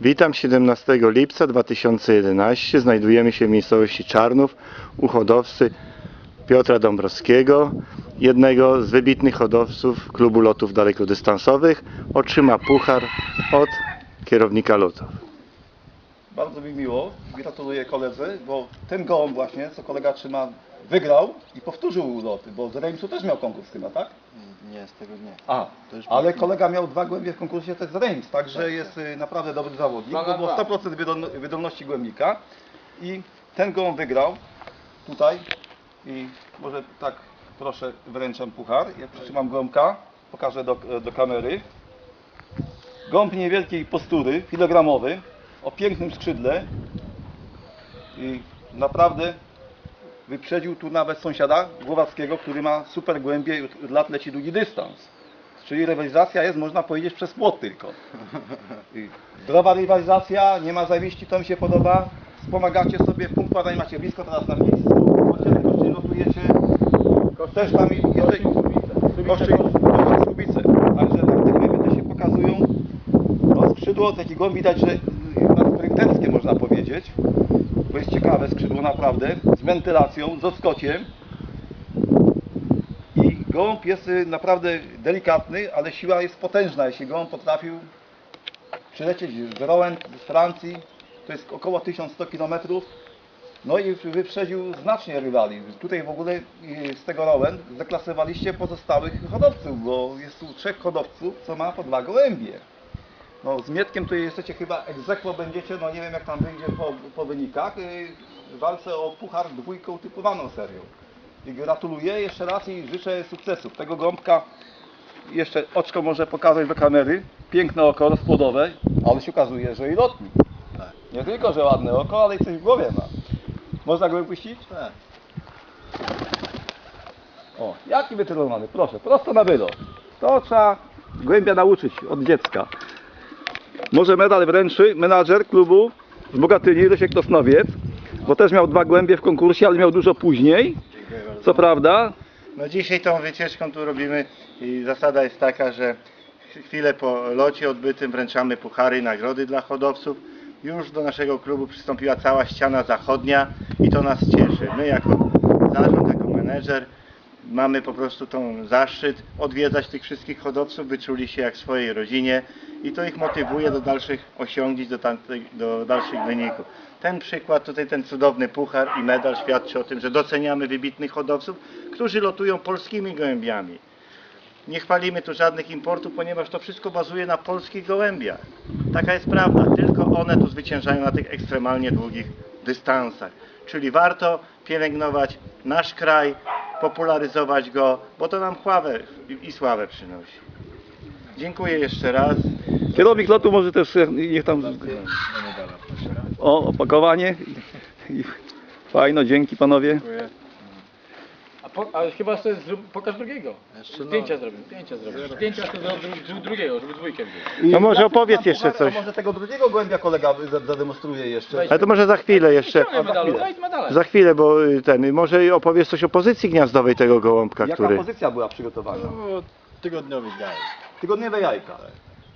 Witam 17 lipca 2011. Znajdujemy się w miejscowości Czarnów u hodowcy Piotra Dąbrowskiego, jednego z wybitnych hodowców klubu lotów dalekodystansowych. Otrzyma puchar od kierownika lotów. Bardzo mi miło, gratuluję koledze, bo ten gołąb właśnie, co kolega trzyma, wygrał i powtórzył loty, bo z Reimsu też miał konkurs chyba, tak? Nie, z tego nie. A, To już ale kolega miał dwa głębie w konkursie też z Reims, także jest y, naprawdę dobry zawodnik, Dwa na bo było dwa. 100% wydolno- wydolności głębnika i ten gołąb wygrał tutaj i może tak proszę wręczam puchar, ja przytrzymam gołąbka, pokażę do, do kamery. Gąb niewielkiej postury, kilogramowy, o pięknym skrzydle i naprawdę wyprzedził tu nawet sąsiada Głowackiego, który ma super głębie i od lat leci długi dystans. Czyli rywalizacja jest, można powiedzieć, przez płot tylko. Zdrowa rywalizacja, nie ma zawiści, to mi się podoba. Wspomagacie sobie, punkt badania macie blisko teraz na miejscu. Kościele, kościele lotujecie. Też tam i jeszcze... Kościół, kościół Skubice. Także tam te też się pokazują. No, skrzydło taki głąb widać, że sprinterskie można powiedzieć. Bo jest ciekawe skrzydło naprawdę. Z wentylacją, z odskociem. I gołąb jest y, naprawdę delikatny, ale siła jest potężna. Jeśli gołąb potrafił przylecieć z Rouen z Francji, to jest około 1100 km. No i wyprzedził znacznie rywali. Tutaj w ogóle y, z tego Rouen zaklasowaliście pozostałych hodowców, bo jest tu trzech hodowców, co ma po dwa gołębie. No z Mietkiem tutaj jesteście chyba egzekwo będziecie, no nie wiem jak tam wyjdzie po, po wynikach, w walce o puchar dwójką typowaną serią. I gratuluję jeszcze raz i życzę sukcesów. Tego gąbka jeszcze oczko może pokazać do kamery. Piękne oko rozpłodowe, ale się okazuje, że i lotnik. Nie tylko, że ładne oko, ale i coś w głowie ma. Można go wypuścić? Tak. O, jaki wytrenowany, proszę, prosto na wylot. To trzeba głębia nauczyć od dziecka. Może medal wręczy menadżer klubu z Bogatyni, Rysiek Tosnowiec, bo też miał dwa głębie w konkursie, ale miał dużo później, co prawda. No dzisiaj tą wycieczką tu robimy i zasada jest taka, że chwilę po locie odbytym wręczamy puchary i nagrody dla hodowców. Już do naszego klubu przystąpiła cała ściana zachodnia i to nas cieszy. My jako zarząd, jako menedżer mamy po prostu tą zaszczyt odwiedzać tych wszystkich hodowców, wyczuli się jak w swojej rodzinie i to ich motywuje do dalszych osiągnięć, do, do dalszych wyników. Ten przykład, tutaj ten cudowny puchar i medal świadczy o tym, że doceniamy wybitnych hodowców, którzy lotują polskimi gołębiami. Nie chwalimy tu żadnych importów, ponieważ to wszystko bazuje na polskich gołębiach. Taka jest prawda, tylko one tu zwyciężają na tych ekstremalnie długich dystansach. Czyli warto pielęgnować nasz kraj, popularyzować go, bo to nam chwałę i- i sławę przynosi. Dziękuję jeszcze raz. Kierownik lotu może też e, niech tam... O, opakowanie. Fajno, dzięki panowie. Dziękuję. A, po, a chyba sobie zrób, pokaż drugiego. Jeszcze no. Zdjęcia zrobię, zdjęcia zrobię. Zdjęcia sobie zrobię drugiego, żeby dwójkę był. No może opowiedz jeszcze coś. a Może tego drugiego głębia kolega za- zademonstruje jeszcze. Ale to może za chwilę jeszcze. Medalu, daj medale. Za chwilę, bo y, ten, może opowiesz coś o pozycji gniazdowej tego gołąbka, Jaka który... pozycja była przygotowana? No, tygodniowy gaj. Tygodniowe jajka.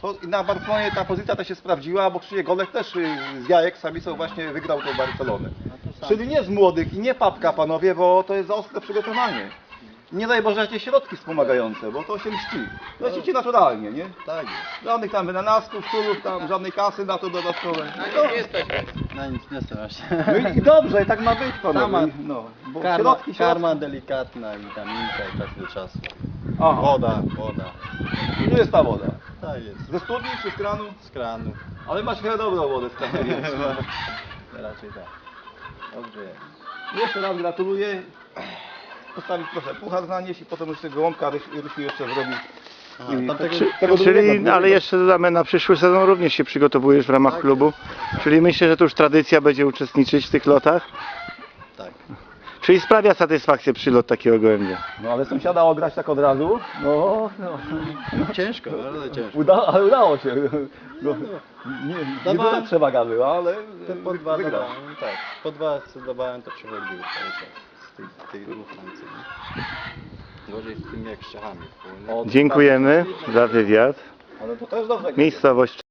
To i na Barcelonie ta pozycja też się sprawdziła, bo Krzysiek Golek też y, z jajek samicą właśnie wygrał tą Barcelonę. Czyli nie z młodych i nie papka panowie, bo to jest za ostre przygotowanie. Nie daj Boże jakieś środki wspomagające, bo to się mści. Lecicie naturalnie, nie? Tak jest. Żadnych tam wynalazków, szturów, tam żadnej kasy na to dodatkowe. No, Na nic nie stara się. no i, i dobrze, i tak ma być panowie. Sama No, bo Karma, środki, środki. karma delikatna, witaminka i czas do czasu. Aha, Woda, woda. tu jest ta woda. Tak jest. Ze studni czy z kranu? Z kranu. Ale masz chyba dobrą wodę z kranu. Raczej tak. Dobrze. Jeszcze raz gratuluję. Postawić proszę puchar zanieść i potem jeszcze gołąbka Ryś- Rysiu jeszcze zrobi. Aha, I tamtego- czy- tego drugiego, Czyli, ale jeszcze dodamy, na przyszły sezon również się przygotowujesz w ramach Tak klubu. Czyli myślę, że to już tradycja będzie uczestniczyć w tych lotach. Tak. Czyli sprawia satysfakcję przylot takiego gołębia. No ale sąsiada ograć tak od razu. No, no. Ciężko, bardzo ciężko. Uda, ale udało się. No, nie, nie Dawałem- była przewaga była, ale Ten po dwa wygrał. dawałem, tak. Po dwa co dawałem to przechodziły cały czas. Z tych dwóch Francji. nie? Gorzej z tymi jak szczechami. O, Dziękujemy za wywiad. Ale to też dobrze. Miejscowość